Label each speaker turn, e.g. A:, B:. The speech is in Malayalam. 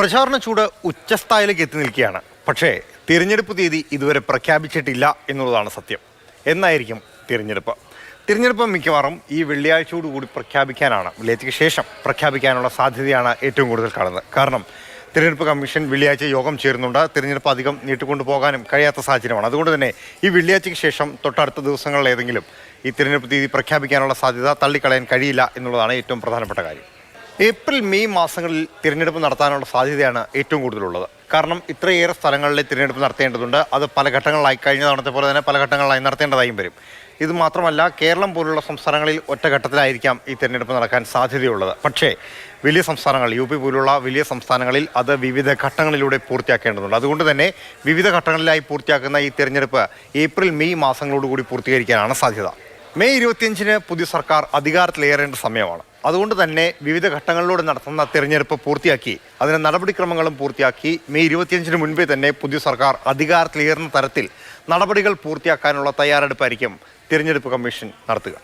A: പ്രചാരണ ചൂട് ഉച്ചസ്ഥായിലേക്ക് എത്തി നിൽക്കുകയാണ്. പക്ഷേ തിരഞ്ഞെടുപ്പ് തീയതി ഇതുവരെ പ്രഖ്യാപിച്ചിട്ടില്ല എന്നുള്ളതാണ് സത്യം. എന്നായിരിക്കും തിരഞ്ഞെടുപ്പ്. തിരഞ്ഞെടുപ്പ് മിക്കവാറും ഈ വെള്ളിയാഴ്ചയോട് കൂടി പ്രഖ്യാപിക്കാനാണ്. വെള്ളിയാഴ്ചയ്ക്ക് ശേഷം പ്രഖ്യാപിക്കാനുള്ള സാധ്യതയാണ് ഏറ്റവും കൂടുതൽ കാണുന്നത്. കാരണം തിരഞ്ഞെടുപ്പ് കമ്മീഷൻ വെള്ളിയാഴ്ച യോഗം ചേരുന്നുണ്ട്. തിരഞ്ഞെടുപ്പ് അധികം നീട്ടിക്കൊണ്ടു പോകാനും കഴിയാത്ത സാഹചര്യമാണ്. അതുകൊണ്ട് തന്നെ ഈ വെള്ളിയാഴ്ചയ്ക്ക് ശേഷം തൊട്ടടുത്ത ദിവസങ്ങളിൽ ഏതെങ്കിലും ഈ തിരഞ്ഞെടുപ്പ് തീയതി പ്രഖ്യാപിക്കാനുള്ള സാധ്യത തള്ളിക്കളയാൻ കഴിയില്ല എന്നുള്ളതാണ് ഏറ്റവും പ്രധാനപ്പെട്ട കാര്യം. ഏപ്രിൽ മെയ് മാസങ്ങളിൽ തിരഞ്ഞെടുപ്പ് നടത്താനുള്ള സാധ്യതയാണ് ഏറ്റവും കൂടുതലുള്ളത്. കാരണം ഇത്രയേറെ സ്ഥലങ്ങളിലെ തിരഞ്ഞെടുപ്പ് നടത്തേണ്ടതുണ്ട്. അത് പല ഘട്ടങ്ങളിലായി കഴിഞ്ഞ തവണത്തെ പോലെ തന്നെ പല ഘട്ടങ്ങളിലായി നടത്തേണ്ടതായും വരും. ഇത് മാത്രമല്ല കേരളം പോലുള്ള സംസ്ഥാനങ്ങളിൽ ഒറ്റഘട്ടത്തിലായിരിക്കാം ഈ തിരഞ്ഞെടുപ്പ് നടക്കാൻ സാധ്യതയുള്ളത്. പക്ഷേ വലിയ സംസ്ഥാനങ്ങൾ യു പി പോലുള്ള വലിയ സംസ്ഥാനങ്ങളിൽ അത് വിവിധ ഘട്ടങ്ങളിലൂടെ പൂർത്തിയാക്കേണ്ടതുണ്ട്. അതുകൊണ്ട് തന്നെ വിവിധ ഘട്ടങ്ങളിലായി പൂർത്തിയാക്കുന്ന ഈ തിരഞ്ഞെടുപ്പ് ഏപ്രിൽ മെയ് മാസങ്ങളോടുകൂടി പൂർത്തീകരിക്കാനാണ് സാധ്യത. മെയ് ഇരുപത്തിയഞ്ചിന് പുതിയ സർക്കാർ അധികാരത്തിലേറേണ്ട സമയമാണ്. അതുകൊണ്ട് തന്നെ വിവിധ ഘട്ടങ്ങളിലൂടെ നടത്തുന്ന തിരഞ്ഞെടുപ്പ് പൂർത്തിയാക്കി അതിന് നടപടിക്രമങ്ങളും പൂർത്തിയാക്കി മെയ് ഇരുപത്തിയഞ്ചിന് മുൻപേ തന്നെ പുതിയ സർക്കാർ അധികാരത്തിലേറുന്ന തരത്തിൽ നടപടികൾ പൂർത്തിയാക്കാനുള്ള തയ്യാറെടുപ്പായിരിക്കും തിരഞ്ഞെടുപ്പ് കമ്മീഷൻ നടത്തുക.